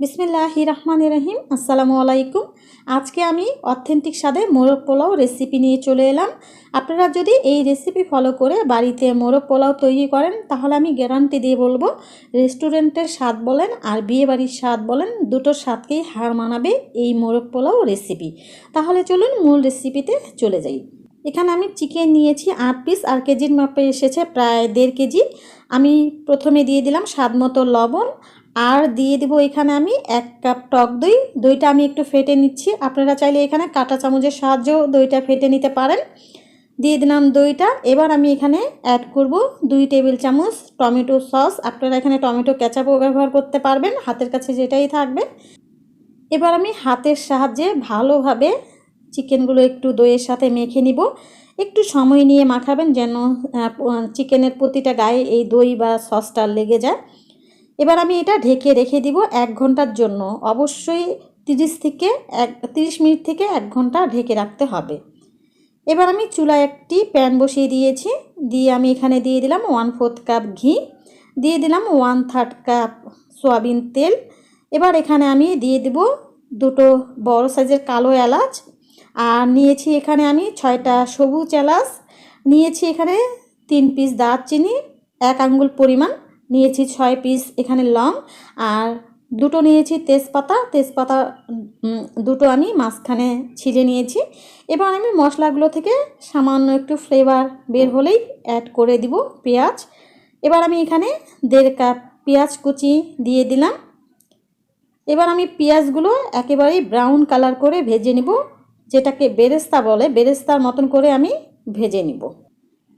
বিসমিল্লাহ রহমান রহিম, আসসালামু আলাইকুম। আজকে আমি অথেন্টিক স্বাদে মোরগ পোলাও রেসিপি নিয়ে চলে এলাম। আপনারা যদি এই রেসিপি ফলো করে বাড়িতে মোরগ পোলাও তৈরি করেন, তাহলে আমি গ্যারান্টি দিয়ে বলব, রেস্টুরেন্টের স্বাদ বলেন আর বিয়েবাড়ির স্বাদ বলেন, দুটোর স্বাদকেই হার মানাবে এই মোরগ পোলাও রেসিপি। তাহলে চলুন মূল রেসিপিতে চলে যাই। এখানে আমি চিকেন নিয়েছি আট পিস, আর কেজির মাপে এসেছে প্রায় দেড় কেজি। আমি প্রথমে দিয়ে দিলাম স্বাদ মতো লবণ আর দিয়ে দিব এখানে আমি এক কাপ টক দই। দইটা আমি একটু ফেটে নিচ্ছি। আপনারা চাইলে এখানে কাঁটা চামচের সাহায্যেও দইটা ফেটে নিতে পারেন। দিয়ে দিলাম দইটা। এবার আমি এখানে অ্যাড করব দুই টেবিল চামচ টমেটো সস। আপনারা এখানে টমেটো ক্যাচাপও ব্যবহার করতে পারবেন, হাতের কাছে যেটাই থাকবে। এবার আমি হাতের সাহায্যে ভালোভাবে চিকেনগুলো একটু দইয়ের সাথে মেখে নিব। একটু সময় নিয়ে মাখাবেন যেন চিকেনের প্রতিটা গায়ে এই দই বা সসটা লেগে যায়। এবার আমি এটা ঢেকে রেখে দিব এক ঘণ্টার জন্য। অবশ্যই তিরিশ থেকে এক, তিরিশ মিনিট থেকে এক ঘণ্টা ঢেকে রাখতে হবে। এবার আমি চুলায় একটি প্যান বসিয়ে দিয়েছি। দিয়ে আমি এখানে দিয়ে দিলাম ওয়ান ফোর্থ কাপ ঘি। দিয়ে দিলাম ওয়ান থার্ড কাপ সয়াবিন তেল। এবার এখানে আমি দিয়ে দিব দুটো বড় সাইজের কালো এলাচ। আর নিয়েছি এখানে আমি ছয়টা সবুজ এলাচ। নিয়েছি এখানে তিন পিস দারচিনি, এক আঙ্গুল পরিমাণ নিয়েছি ছয় পিস এখানে লং, আর দুটো নিয়েছি তেজপাতা তেজপাতা দুটো আমি মাঝখানে ছিঁড়ে নিয়েছি। এবার আমি মশলাগুলো থেকে সামান্য একটু ফ্লেভার বের হলেই অ্যাড করে দিব পেঁয়াজ। এবার আমি এখানে দেড় কাপ পেঁয়াজ কুচি দিয়ে দিলাম। এবার আমি পেঁয়াজগুলো একেবারেই ব্রাউন কালার করে ভেজে নিব, যেটাকে বেরেস্তা বলে, বেরেস্তার মতন করে আমি ভেজে নিব।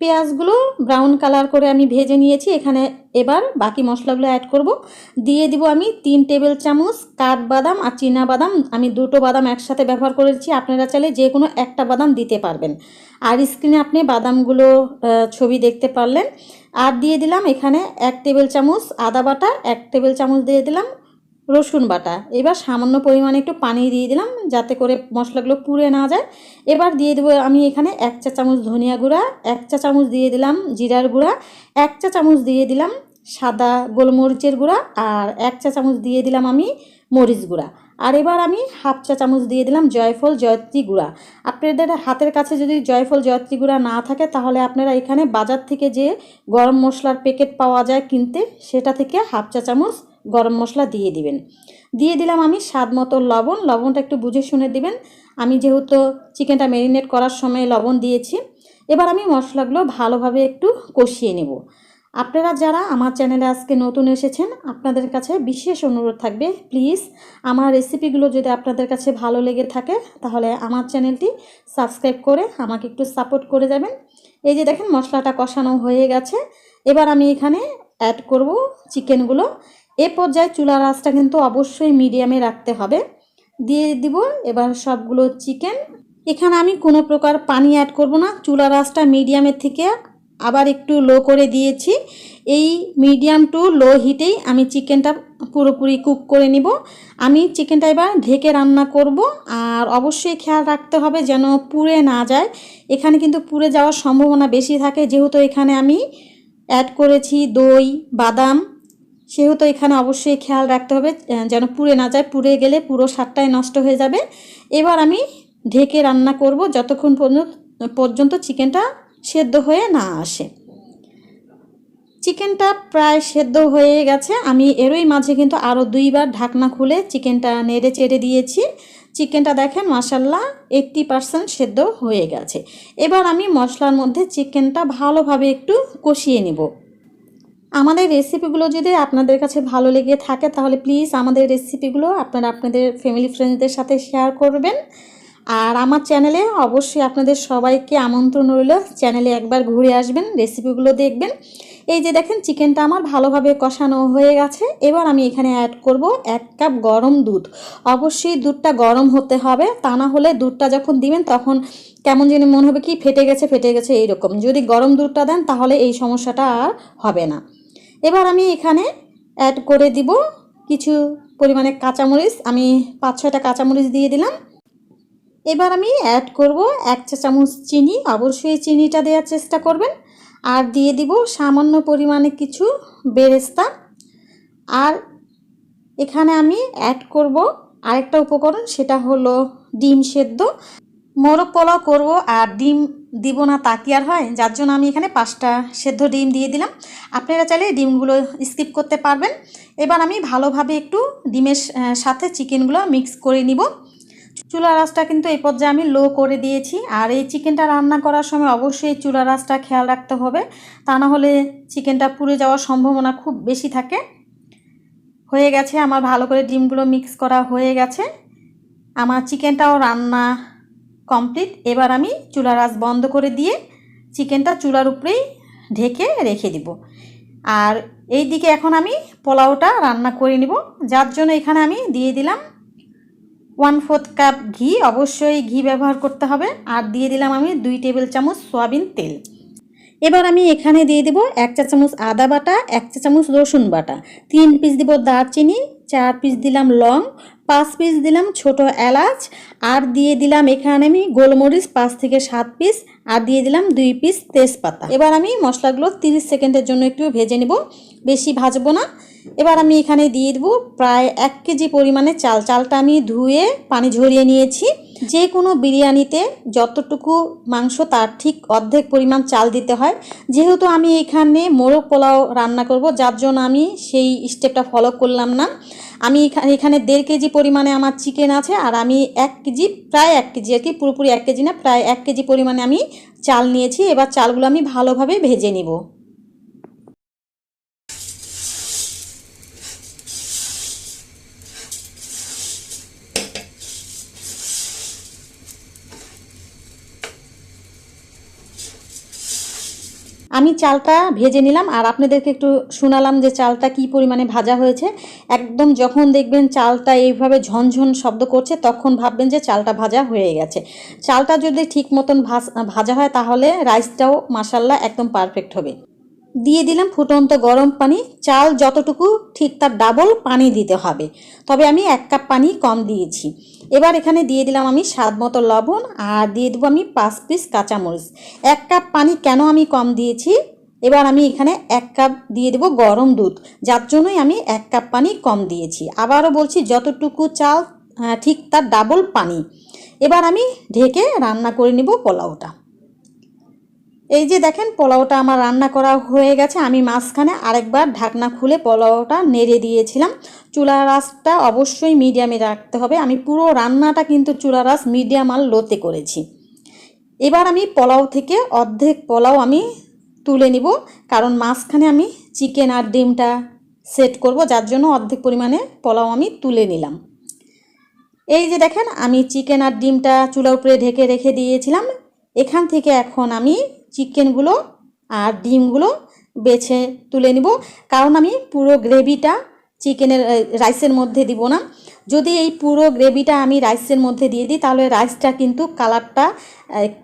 পেঁয়াজগুলো ব্রাউন কালার করে আমি ভেজে নিয়েছি। এখানে এবার বাকি মশলাগুলো অ্যাড করব। দিয়ে দিব আমি তিন টেবিল চামচ কাঠবাদাম আর চীনা বাদাম আমি দুটো বাদাম একসাথে ব্যবহার করেছি। আপনারা চাইলে যে কোনো একটা বাদাম দিতে পারবেন। আর স্ক্রিনে আপনি বাদামগুলো ছবি দেখতে পারলেন। আর দিয়ে দিলাম এখানে এক টেবিল চামচ আদা বাটা, এক টেবিল চামচ দিয়ে দিলাম রসুন বাটা। এবার সামান্য পরিমাণে একটু পানি দিয়ে দিলাম যাতে করে মশলাগুলো পুড়ে না যায়। এবার দিয়ে দেবো আমি এখানে এক চা চামচ ধনিয়া গুঁড়া, এক চা চামচ দিয়ে দিলাম জিরার গুঁড়া, এক চা চামচ দিয়ে দিলাম সাদা গোলমরিচের গুঁড়া আর এক চা চামচ দিয়ে দিলাম আমি মরিচ গুঁড়া। আর এবার আমি হাফ চা চামচ দিয়ে দিলাম জয়ফল জয়ত্রী গুঁড়া। আপনাদের হাতের কাছে যদি জয়ফল জয়ত্রী গুঁড়া না থাকে তাহলে আপনারা এখানে বাজার থেকে যে গরম মশলার প্যাকেট পাওয়া যায় কিনতে সেটা থেকে হাফ চা চামচ গরম মশলা দিয়ে দিবেন। দিয়ে দিলাম আমি স্বাদ মতো লবণ। লবণটা একটু বুঝে শুনে দিবেন। আমি যেহেতু চিকেনটা ম্যারিনেট করার সময় লবণ দিয়েছি, এবার আমি মশলাগুলো ভালোভাবে একটু কষিয়ে নেব। আপনারা যারা আমার চ্যানেলে আজকে নতুন এসেছেন, আপনাদের কাছে বিশেষ অনুরোধ থাকবে, প্লিজ আমার রেসিপিগুলো যদি আপনাদের কাছে ভালো লেগে থাকে, তাহলে আমার চ্যানেলটি সাবস্ক্রাইব করে আমাকে একটু সাপোর্ট করে যাবেন। এই যে দেখেন মশলাটা কষানো হয়ে গেছে। এবার আমি এখানে অ্যাড করব চিকেনগুলো। এ পর্যায়ে চুলার আঁচটা কিন্তু অবশ্যই মিডিয়ামে রাখতে হবে। দিয়ে দিব এবার সবগুলো চিকেন। এখানে আমি কোনো প্রকার পানি অ্যাড করব না। চুলার আঁচটা মিডিয়ামের থেকে আবার একটু লো করে দিয়েছি। এই মিডিয়াম টু লো হিটেই আমি চিকেনটা পুরোপুরি কুক করে নিব। আমি চিকেনটা এবার ঢেকে রান্না করব। আর অবশ্যই খেয়াল রাখতে হবে যেন পুড়ে না যায়। এখানে কিন্তু পুড়ে যাওয়ার সম্ভাবনা বেশি থাকে। যেহেতু এখানে আমি অ্যাড করেছি দই, বাদাম সেহেতু এখানে অবশ্যই খেয়াল রাখতে হবে যেন পুড়ে না যায়। পুড়ে গেলে পুরো স্বাদটাই নষ্ট হয়ে যাবে। এবার আমি ঢেকে রান্না করব যতক্ষণ পর্যন্ত চিকেনটা সেদ্ধ হয়ে না আসে। চিকেনটা প্রায় সেদ্ধ হয়ে গেছে। আমি এরই মাঝে কিন্তু আরও দুইবার ঢাকনা খুলে চিকেনটা নেড়ে চেড়ে দিয়েছি। চিকেনটা দেখেন মাসাল্লাহ এইট্টি পারসেন্ট সেদ্ধ হয়ে গেছে। এবার আমি মশলার মধ্যে চিকেনটা ভালোভাবে একটু কষিয়ে নেব। আমাদের রেসিপিগুলো যদি আপনাদের কাছে ভালো লেগে থাকে, তাহলে প্লিজ আমাদের রেসিপিগুলো আপনারা আপনাদের ফ্যামিলি ফ্রেন্ডসদের সাথে শেয়ার করবেন। আর আমার চ্যানেলে অবশ্যই আপনাদের সবাইকে আমন্ত্রণ রইল। চ্যানেলে একবার ঘুরে আসবেন রেসিপিগুলো দেখবেন। এই যে দেখেন চিকেনটা আমার ভালোভাবে কষানো হয়ে গেছে। এবার আমি এখানে অ্যাড করব এক কাপ গরম দুধ। অবশ্যই দুধটা গরম হতে হবে, তা না হলে দুধটা যখন দিবেন তখন কেমন যেন মনে হবে কি, ফেটে গেছে ফেটে গেছে, এইরকম। যদি গরম দুধটা দেন, তাহলে এই সমস্যাটা আর হবে না। এবার আমি এখানে অ্যাড করে দিব কিছু পরিমাণে কাঁচামরিচ। আমি পাঁচ, ছয়টা কাঁচামরিচ দিয়ে দিলাম। এবার আমি অ্যাড করব এক চা চামচ চিনি। অবশ্যই চিনিটা দেওয়ার চেষ্টা করবেন। আর দিয়ে দিব সামান্য পরিমাণে কিছু বেরেস্তা। আর এখানে আমি অ্যাড করব আরেকটা উপকরণ, সেটা হলো ডিম সেদ্ধ। মোরগ পোলাও করব আর ডিম দিব না তা কি আর হয়? যার জন্য আমি এখানে পাঁচটা সেদ্ধ ডিম দিয়ে দিলাম। আপনারা চাইলে ডিমগুলো স্কিপ করতে পারবেন। এবার আমি ভালোভাবে একটু ডিমের সাথে চিকেনগুলো মিক্স করে নিব। চুলা রাসটা কিন্তু এই পর্যায়ে আমি লো করে দিয়েছি। আর এই চিকেনটা রান্না করার সময় অবশ্যই চুলা রাসটা খেয়াল রাখতে হবে। তা না হলে চিকেনটা পুড়ে যাওয়ার সম্ভাবনা খুব বেশি থাকে। হয়ে গেছে। আমার ভালো করে ডিমগুলো মিক্স করা হয়ে গেছে। আমার চিকেনটাও রান্না কমপ্লিট এবার আমি চুলার আঁচ বন্ধ করে দিয়ে চিকেনটা চুলার উপরেই ঢেকে রেখে দিব। আর এই দিকে এখন আমি পোলাওটা রান্না করে নিব, যার জন্য এখানে আমি দিয়ে দিলাম ওয়ান ফোর্থ কাপ ঘি, অবশ্যই ঘি ব্যবহার করতে হবে। আর দিয়ে দিলাম আমি দুই টেবিল চামচ সয়াবিন তেল। এবার আমি এখানে দিয়ে দেব এক চা চামচ আদা বাটা, এক চা চামচ রসুন বাটা। তিন পিস দিব দারচিনি, চার পিস দিলাম লং পাঁচ পিস দিলাম ছোট এলাচ, আর দিয়ে দিলাম এখানে আমি গোলমরিচ পাঁচ থেকে সাত পিস আর দিয়ে দিলাম দুই পিস তেজপাতা। এবার আমি মশলাগুলো তিরিশ সেকেন্ডের জন্য একটু ভেজে নেব, বেশি ভাজবো না। এবার আমি এখানে দিয়ে দেবো প্রায় এক কেজি পরিমাণে চাল। চালটা আমি ধুয়ে পানি ঝরিয়ে নিয়েছি। যে কোনো বিরিয়ানিতে যতটুকু মাংস তার ঠিক অর্ধেক পরিমাণ চাল দিতে হয়। যেহেতু আমি এখানে মোরগ পোলাও রান্না করব, যার জন্য আমি সেই স্টেপটা ফলো করলাম না। আমি এখা- এখানে দেড় কেজি পরিমাণে আমার চিকেন আছে, আর আমি এক কেজি, প্রায় এক কেজি আর কি পুরোপুরি এক কেজি না, প্রায় এক কেজি পরিমাণে আমি চাল নিয়েছি। এবার চালগুলো আমি ভালোভাবে ভেজে নিব। আমি চালটা ভেজে নিলাম, আর আপনাদেরকে একটু শোনালাম যে চালটা কি পরিমাণে ভাজা হয়েছে। একদম যখন দেখবেন চালটা এইভাবে ঝনঝন শব্দ করছে, তখন ভাববেন যে চালটা ভাজা হয়ে গেছে। চালটা যদি ঠিক মতন ভাজ- হয়, তাহলে রাইসটাও মাসাল্লা একদম পারফেক্ট হবে। দিয়ে দিলাম ফুটন্ত গরম পানি। চাল যতটুকু, ঠিক তার ডাবল পানি দিতে হবে। তবে আমি এক কাপ পানি কম দিয়েছি। এবার এখানে দিয়ে দিলাম আমি স্বাদ মতো লবণ আর দিয়ে দেবো আমি পাঁচ পিস কাঁচামরিচ। এক কাপ পানি কেন আমি কম দিয়েছি? এবার আমি এখানে এক কাপ দিয়ে দেবো গরম দুধ। যার জন্যই আমি এক কাপ পানি কম দিয়েছি। আবারও বলছি, যতটুকু চাল ঠিক তার ডাবল পানি। এবার আমি ঢেকে রান্না করে নিব পোলাওটা। এই যে দেখেন, পোলাওটা আমার রান্না করা হয়ে গেছে। আমি মাঝখানে আরেকবার ঢাকনা খুলে পোলাওটা নেড়ে দিয়েছিলাম। চুলা আঁচটা অবশ্যই মিডিয়ামে রাখতে হবে। আমি পুরো রান্নাটা কিন্তু চুলা আঁচ মিডিয়াম আর লোতে করেছি। এবার আমি পোলাও থেকে অর্ধেক পোলাও আমি তুলে নিব। কারণ মাঝখানে আমি চিকেন আর ডিমটা সেট করব, যার জন্য অর্ধেক পরিমাণে পোলাও আমি তুলে নিলাম। এই যে দেখেন, আমি চিকেন আর ডিমটা চুলার উপরে ঢেকে রেখে দিয়েছিলাম। এখান থেকে এখন আমি চিকেনগুলো আর ডিমগুলো বেছে তুলে নিব। কারণ আমি পুরো গ্রেভিটা চিকেনের রাইসের মধ্যে দিব না। যদি এই পুরো গ্রেভিটা আমি রাইসের মধ্যে দিয়ে দিই, তাহলে রাইসটা কিন্তু কালারটা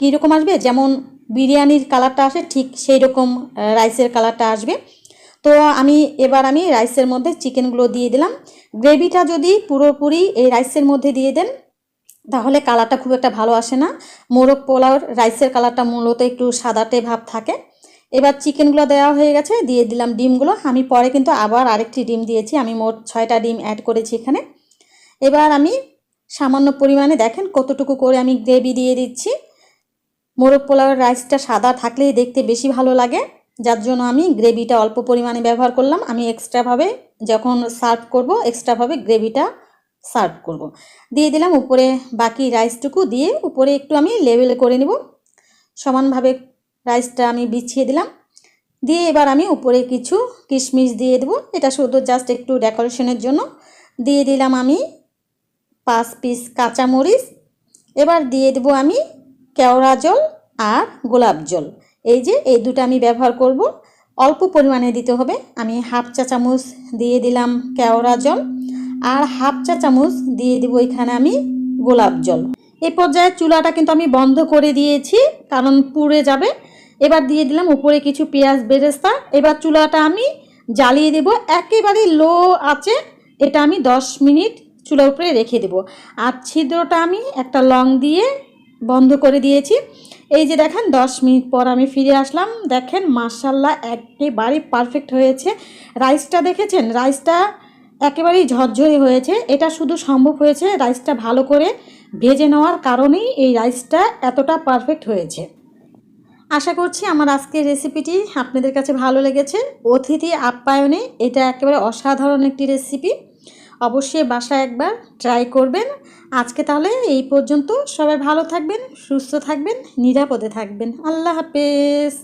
কীরকম আসবে? যেমন বিরিয়ানির কালারটা আসে, ঠিক সেই রকম রাইসের কালারটা আসবে। তো আমি, এবার আমি রাইসের মধ্যে চিকেনগুলো দিয়ে দিলাম। গ্রেভিটা যদি পুরোপুরি এই রাইসের মধ্যে দিয়ে দেন তাহলে কালারটা খুব একটা ভালো আসে না। মোরগ পোলাওর রাইসের কালারটা মূলত একটু সাদাটে ভাব থাকে। এবার চিকেনগুলো দেওয়া হয়ে গেছে, দিয়ে দিলাম ডিমগুলো। আমি পরে কিন্তু আবার আরেকটি ডিম দিয়েছি, আমি মোট ছয়টা ডিম অ্যাড করেছি এখানে। এবার আমি সামান্য পরিমাণে দেখেন কতটুকু করে আমি গ্রেভি দিয়ে দিচ্ছি। মোরগ পোলাওয়ের রাইসটা সাদা থাকলেই দেখতে বেশি ভালো লাগে, যার জন্য আমি গ্রেভিটা অল্প পরিমাণে ব্যবহার করলাম। আমি এক্সট্রাভাবে যখন সার্ভ করব এক্সট্রাভাবে গ্রেভিটা সার্ভ করব। দিয়ে দিলাম উপরে বাকি রাইসটুকু দিয়ে উপরে একটু আমি লেবেল করে নিব। সমানভাবে রাইসটা আমি বিছিয়ে দিলাম। দিয়ে এবার আমি উপরে কিছু কিশমিশ দিয়ে দেবো। এটা শুধু জাস্ট একটু ডেকোরেশনের জন্য। দিয়ে দিলাম আমি পাঁচ পিস কাঁচামরিচ। এবার দিয়ে দেবো আমি কেওড়া জল আর গোলাপ জল। এই যে, এই দুটো আমি ব্যবহার করব। অল্প পরিমাণে দিতে হবে। আমি হাফ চা চামচ দিয়ে দিলাম কেওড়া জল। আর হাফ চা চামচ দিয়ে দেবো এখানে আমি গোলাপ জল। এই পর্যায়ে চুলাটা কিন্তু আমি বন্ধ করে দিয়েছি, কারণ পুড়ে যাবে। এবার দিয়ে দিলাম উপরে কিছু পেঁয়াজ বেরেস্তা। এবার চুলাটা আমি জ্বালিয়ে দেব, একেবারে লো আছে এটা আমি দশ মিনিট চুলার উপরে রেখে দেব। আর ছিদ্রটা আমি একটা লং দিয়ে বন্ধ করে দিয়েছি। এই যে দেখেন, দশ মিনিট পর আমি ফিরে আসলাম। দেখেন মার্শাল্লাহ একেবারে পারফেক্ট হয়েছে। রাইসটা দেখেছেন? রাইসটা একেবারেই ঝরঝরে হয়েছে। এটা শুধু সম্ভব হয়েছে রাইসটা ভালো করে ভেজে নেওয়ার কারণেই এই রাইসটা এতটা পারফেক্ট হয়েছে। আশা করছি আমার আজকের রেসিপিটি আপনাদের কাছে ভালো লেগেছে। অতিথি আপ্যায়নে এটা একেবারে অসাধারণ একটি রেসিপি। অবশ্যই বাসায় একবার ট্রাই করবেন। আজকে তাহলে এই পর্যন্ত সবাই ভালো থাকবেন, সুস্থ থাকবেন, নিরাপদে থাকবেন। আল্লাহ হাফেজ।